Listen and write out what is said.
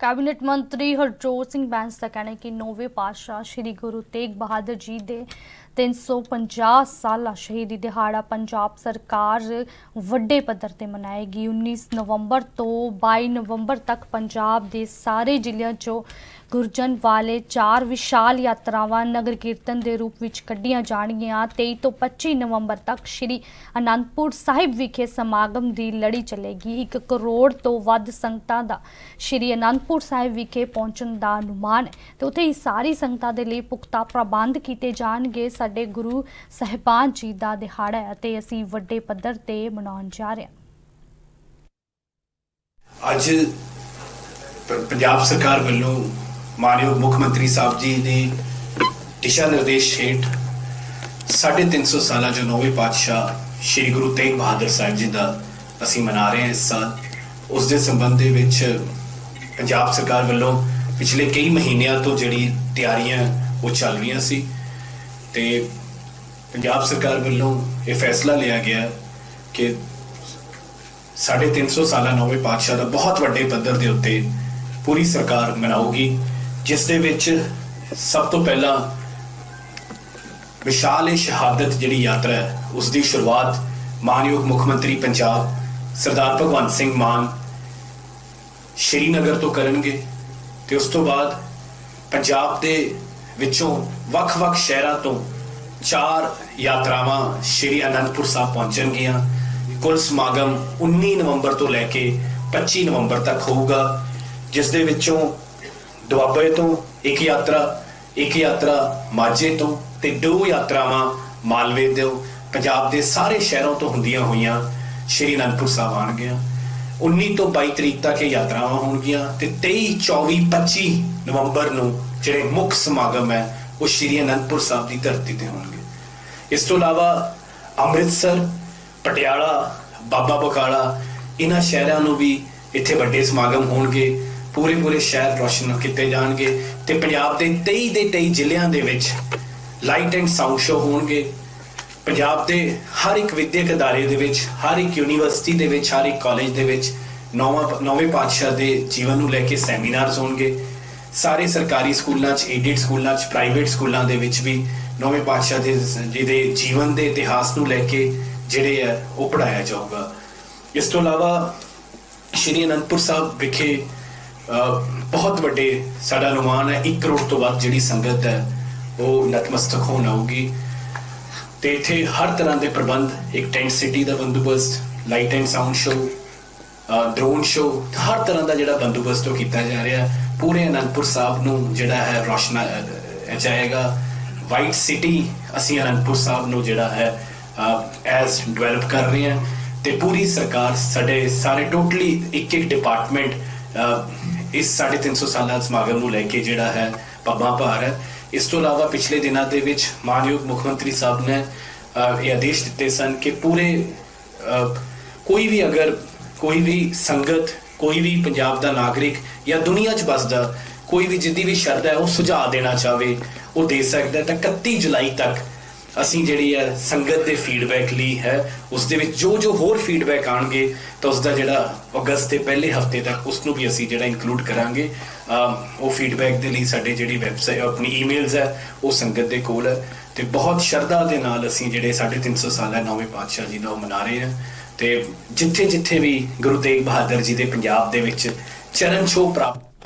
Cabinet ਮੰਤਰੀ ਹਰਜੋਤ ਸਿੰਘ ਬੈਂਸ ਦਾ ਕਹਿਣਾ ਹੈ ਕਿ ਨੌਵੇਂ ਪਾਤਸ਼ਾਹ ਸ੍ਰੀ ਗੁਰੂ ਤੇਗ ਬਹਾਦਰ ਜੀ ਦੇ 350 ਸਾਲਾ ਸ਼ਹੀਦੀ ਦਿਹਾੜਾ ਪੰਜਾਬ ਸਰਕਾਰ ਵੱਡੇ ਪੱਧਰ ਤੇ ਮਨਾਏਗੀ। 19 ਨਵੰਬਰ ਤੋਂ 22 ਨਵੰਬਰ ਤੱਕ ਪੰਜਾਬ ਦੇ ਸਾਰੇ ਜ਼ਿਲ੍ਹਿਆਂ 'ਚੋਂ ਗੁਰਜਨ ਵਾਲੇ ਚਾਰ ਵਿਸ਼ਾਲ ਯਾਤਰਾਵਾਂ ਨਗਰ ਕੀਰਤਨ ਦੇ ਰੂਪ ਵਿੱਚ ਕੱਢੀਆਂ ਜਾਣਗੀਆਂ 23 ਤੋਂ 25 ਨਵੰਬਰ ਤੱਕ ਸ਼੍ਰੀ ਅਨੰਦਪੁਰ ਸਾਹਿਬ ਵਿਖੇ ਸਮਾਗਮ ਦੀ ਲੜੀ ਚੱਲੇਗੀ। 1 ਕਰੋੜ ਤੋਂ ਵੱਧ ਸੰਗਤਾਂ ਦਾ ਸ਼੍ਰੀ ਅਨੰਦਪੁਰ ਸਾਹਿਬ ਵਿਖੇ ਪਹੁੰਚਣ ਦਾ ਅਨੁਮਾਨ ਹੈ ਤੇ ਉੱਥੇ ਹੀ ਸਾਰੀ ਸੰਗਤਾਂ ਦੇ ਲਈ ਪੁਖਤਾ ਪ੍ਰਬੰਧ ਕੀਤੇ ਜਾਣਗੇ। ਸਾਡੇ ਗੁਰੂ ਸਾਹਿਬਾਨ ਜੀ ਦਾ ਦਿਹਾੜਾ ਹੈ ਅਤੇ ਅਸੀਂ ਵੱਡੇ ਪੱਧਰ ਤੇ ਮਨਾਉਣ ਜਾ ਰਹੇ ਹਾਂ। ਅੱਜ ਪੰਜਾਬ ਸਰਕਾਰ ਵੱਲੋਂ ਮਾਨਯੋਗ ਮੁੱਖ ਮੰਤਰੀ ਸਾਹਿਬ ਜੀ ਦੇ ਦਿਸ਼ਾ ਨਿਰਦੇਸ਼ ਹੇਠ 350 ਸਾਲਾ ਜੋ ਨੌਵੇਂ ਪਾਤਸ਼ਾਹ ਸ੍ਰੀ ਗੁਰੂ ਤੇਗ ਬਹਾਦਰ ਸਾਹਿਬ ਜੀ ਦਾ ਅਸੀਂ ਮਨਾ ਰਹੇ ਹਾਂ ਇਸ ਸਾਲ, ਉਸ ਦੇ ਸੰਬੰਧ ਦੇ ਵਿੱਚ ਪੰਜਾਬ ਸਰਕਾਰ ਵੱਲੋਂ ਪਿਛਲੇ ਕਈ ਮਹੀਨਿਆਂ ਤੋਂ ਜਿਹੜੀ ਤਿਆਰੀਆਂ ਉਹ ਚੱਲ ਰਹੀਆਂ ਸੀ। ਤੇ ਪੰਜਾਬ ਸਰਕਾਰ ਵੱਲੋਂ ਇਹ ਫੈਸਲਾ ਲਿਆ ਗਿਆ ਕਿ ਸਾਢੇ 300 ਸਾਲਾ ਨੌਵੇਂ ਪਾਤਸ਼ਾਹ ਦਾ ਬਹੁਤ ਵੱਡੇ ਪੱਧਰ ਦੇ ਉੱਤੇ ਪੂਰੀ ਸਰਕਾਰ ਮਨਾਊਗੀ, ਜਿਸ ਦੇ ਵਿੱਚ ਸਭ ਤੋਂ ਪਹਿਲਾਂ ਵਿਸ਼ਾਲ ਇਹ ਸ਼ਹਾਦਤ ਜਿਹੜੀ ਯਾਤਰਾ ਹੈ, ਉਸ ਦੀ ਸ਼ੁਰੂਆਤ ਮਾਨਯੋਗ ਮੁੱਖ ਮੰਤਰੀ ਪੰਜਾਬ ਸਰਦਾਰ ਭਗਵੰਤ ਸਿੰਘ ਮਾਨ ਸ਼੍ਰੀਨਗਰ ਤੋਂ ਕਰਨਗੇ ਤੇ ਉਸ ਤੋਂ ਬਾਅਦ ਪੰਜਾਬ ਦੇ ਵਿੱਚੋਂ ਵੱਖ-ਵੱਖ ਸ਼ਹਿਰਾਂ ਤੋਂ ਚਾਰ ਯਾਤਰਾਵਾਂ ਸ਼੍ਰੀ ਅਨੰਦਪੁਰ ਸਾਹਿਬ ਪਹੁੰਚਣਗੀਆਂ। ਕੁੱਲ ਸਮਾਗਮ 19 ਨਵੰਬਰ ਤੋਂ ਲੈ ਕੇ 25 ਨਵੰਬਰ ਤੱਕ ਹੋਊਗਾ, ਜਿਸ ਦੇ ਵਿੱਚੋਂ ਦੁਆਬੇ ਤੋਂ ਇੱਕ ਯਾਤਰਾ ਇੱਕ ਯਾਤਰਾ ਮਾਝੇ ਤੋਂ ਤੇ ਦੋ ਯਾਤਰਾਵਾਂ ਮਾਲਵੇ ਤੋਂ ਪੰਜਾਬ ਦੇ ਸਾਰੇ ਸ਼ਹਿਰਾਂ ਤੋਂ ਹੁੰਦੀਆਂ ਹੋਈਆਂ ਸ਼੍ਰੀ ਅਨੰਦਪੁਰ ਸਾਹਿਬ ਆਉਣਗੀਆਂ। 19 ਤੋਂ 22 ਤਰੀਕ ਤੱਕ ਇਹ ਯਾਤਰਾਵਾਂ ਹੋਣਗੀਆਂ ਤੇ 23 24 25 ਨਵੰਬਰ ਨੂੰ ਜਿਹੜੇ ਮੁੱਖ ਸਮਾਗਮ ਹੈ, ਉਹ ਸ਼੍ਰੀ ਅਨੰਦਪੁਰ ਸਾਹਿਬ ਦੀ ਧਰਤੀ ਤੇ ਹੋਣਗੇ। ਇਸ ਤੋਂ ਇਲਾਵਾ ਅੰਮ੍ਰਿਤਸਰ, ਪਟਿਆਲਾ, ਬਾਬਾ ਬਕਾਲਾ ਇਹਨਾਂ ਸ਼ਹਿਰਾਂ ਨੂੰ ਵੀ ਇੱਥੇ ਵੱਡੇ ਸਮਾਗਮ ਹੋਣਗੇ। ਪੂਰੇ ਪੂਰੇ ਸ਼ਹਿਰ ਰੋਸ਼ਨ ਕੀਤੇ ਜਾਣਗੇ ਤੇ ਪੰਜਾਬ ਦੇ 23 ਦੇ 23 ਜ਼ਿਲ੍ਹਿਆਂ ਦੇ ਵਿੱਚ ਲਾਈਟ ਐਂਡ ਸਾਊਂਡ ਸ਼ੋ ਹੋਣਗੇ। ਪੰਜਾਬ ਦੇ ਹਰ ਇੱਕ ਵਿਦਿਅਕ ਅਦਾਰੇ ਦੇ ਵਿੱਚ, ਹਰ ਇੱਕ ਯੂਨੀਵਰਸਿਟੀ ਦੇ ਵਿੱਚ, ਹਰ ਇੱਕ ਕਾਲਜ ਦੇ ਵਿੱਚ ਨੌਵਾਂ, ਨੌਵੇਂ ਪਾਤਸ਼ਾਹ ਦੇ ਜੀਵਨ ਨੂੰ ਲੈ ਕੇ ਸੈਮੀਨਾਰਸ ਹੋਣਗੇ। ਸਾਰੇ ਸਰਕਾਰੀ ਸਕੂਲਾਂ 'ਚ ਏਡਿਡ ਸਕੂਲਾਂ 'ਚ ਪ੍ਰਾਈਵੇਟ ਸਕੂਲਾਂ ਦੇ ਵਿੱਚ ਵੀ ਨੌਵੇਂ ਪਾਤਸ਼ਾਹ ਦੇ ਜਿਹਦੇ ਜੀਵਨ ਦੇ ਇਤਿਹਾਸ ਨੂੰ ਲੈ ਕੇ ਜਿਹੜੇ ਹੈ ਉਹ ਪੜਾਇਆ ਜਾਊਗਾ। ਇਸ ਤੋਂ ਇਲਾਵਾ ਸ਼੍ਰੀ ਅਨੰਦਪੁਰ ਸਾਹਿਬ ਵਿਖੇ ਬਹੁਤ ਵੱਡੇ ਸਾਡਾ ਅਨੁਮਾਨ ਹੈ 1 ਕਰੋੜ ਤੋਂ ਵੱਧ ਜਿਹੜੀ ਸੰਗਤ ਹੈ, ਉਹ ਨਤਮਸਤਕ ਹੋਣ ਆਊਗੀ। ਤੇ ਇੱਥੇ ਹਰ ਤਰ੍ਹਾਂ ਦੇ ਪ੍ਰਬੰਧ, ਇੱਕ ਟੈਂਟ ਸਿਟੀ ਦਾ ਬੰਦੋਬਸਤ light and sound show drone show ਹਰ ਤਰ੍ਹਾਂ ਦਾ ਜਿਹੜਾ ਬੰਦੋਬਸਤ ਉਹ ਕੀਤਾ ਜਾ ਰਿਹਾ। ਪੂਰੇ ਅਨੰਦਪੁਰ ਸਾਹਿਬ ਨੂੰ ਜਿਹੜਾ ਹੈ ਰੋਸ਼ਨਾ ਜਾਏਗਾ ਵਾਈਟ ਸਿਟੀ ਅਸੀਂ ਅਨੰਦਪੁਰ ਸਾਹਿਬ ਨੂੰ ਜਿਹੜਾ ਹੈ ਐਸ ਡਿਵੈਲਪ ਕਰ ਰਹੇ ਹਾਂ। ਤੇ ਪੂਰੀ ਸਰਕਾਰ ਸਾਡੇ ਸਾਰੇ ਟੋਟਲੀ ਇੱਕ ਇੱਕ ਡਿਪਾਰਟਮੈਂਟ ਇਸ 350 ਸਾਲਾਂ ਸਮਾਗਮ ਨੂੰ ਲੈ ਕੇ ਜਿਹੜਾ ਹੈ ਪੱਬਾਂ ਭਾਰ ਹੈ। ਇਸ ਤੋਂ ਇਲਾਵਾ ਪਿਛਲੇ ਦਿਨਾਂ ਦੇ ਵਿੱਚ ਮਾਨਯੋਗ ਮੁੱਖ ਮੰਤਰੀ ਸਾਹਿਬ ਨੇ ਇਹ ਆਦੇਸ਼ ਦਿੱਤੇ ਸਨ ਕਿ ਪੂਰੇ ਕੋਈ ਵੀ ਅਗਰ ਕੋਈ ਵੀ ਸੰਗਤ, ਕੋਈ ਵੀ ਪੰਜਾਬ ਦਾ ਨਾਗਰਿਕ ਜਾਂ ਦੁਨੀਆ 'ਚ ਬਸਦਾ ਕੋਈ ਵੀ ਜਿੱਦੀ ਵੀ ਸ਼ਰਧਾ ਹੈ, ਉਹ ਸੁਝਾਅ ਦੇਣਾ ਚਾਹਵੇ, ਉਹ ਦੇ ਸਕਦਾ ਤਾਂ 31 ਜੁਲਾਈ ਤੱਕ ਅਸੀਂ ਜਿਹੜੀ ਹੈ ਸੰਗਤ ਦੇ ਫੀਡਬੈਕ ਲਈ ਹੈ ਉਸ ਦੇ ਵਿੱਚ ਜੋ ਜੋ ਹੋਰ ਫੀਡਬੈਕ ਆਣਗੇ ਤਾਂ ਉਸ ਦਾ ਜਿਹੜਾ ਅਗਸਤ ਦੇ ਪਹਿਲੇ ਹਫ਼ਤੇ ਤੱਕ ਉਸ ਨੂੰ ਵੀ ਅਸੀਂ ਜਿਹੜਾ ਇਨਕਲੂਡ ਕਰਾਂਗੇ। ਉਹ ਫੀਡਬੈਕ ਦੇ ਲਈ ਸਾਡੇ ਜਿਹੜੀ ਵੈਬਸਾਈਟ ਆਪਣੀ ਈਮੇਲਸ ਹੈ, ਉਹ ਸੰਗਤ ਦੇ ਕੋਲ ਹੈ। ਤੇ ਬਹੁਤ ਸ਼ਰਧਾ ਦੇ ਨਾਲ ਅਸੀਂ ਜਿਹੜੇ 350 ਸਾਲਾ ਨੌਵੇਂ ਪਾਤਸ਼ਾਹ ਜੀ ਦਾ ਉਹ ਮਨਾ ਰਹੇ ਹਾਂ। ਤੇ ਜਿੱਥੇ ਜਿੱਥੇ ਵੀ ਗੁਰੂ ਤੇਗ ਬਹਾਦਰ ਜੀ ਦੇ ਪੰਜਾਬ ਦੇ ਵਿੱਚ ਚਰਨ ਛੋਹ ਪ੍ਰਾਪਤ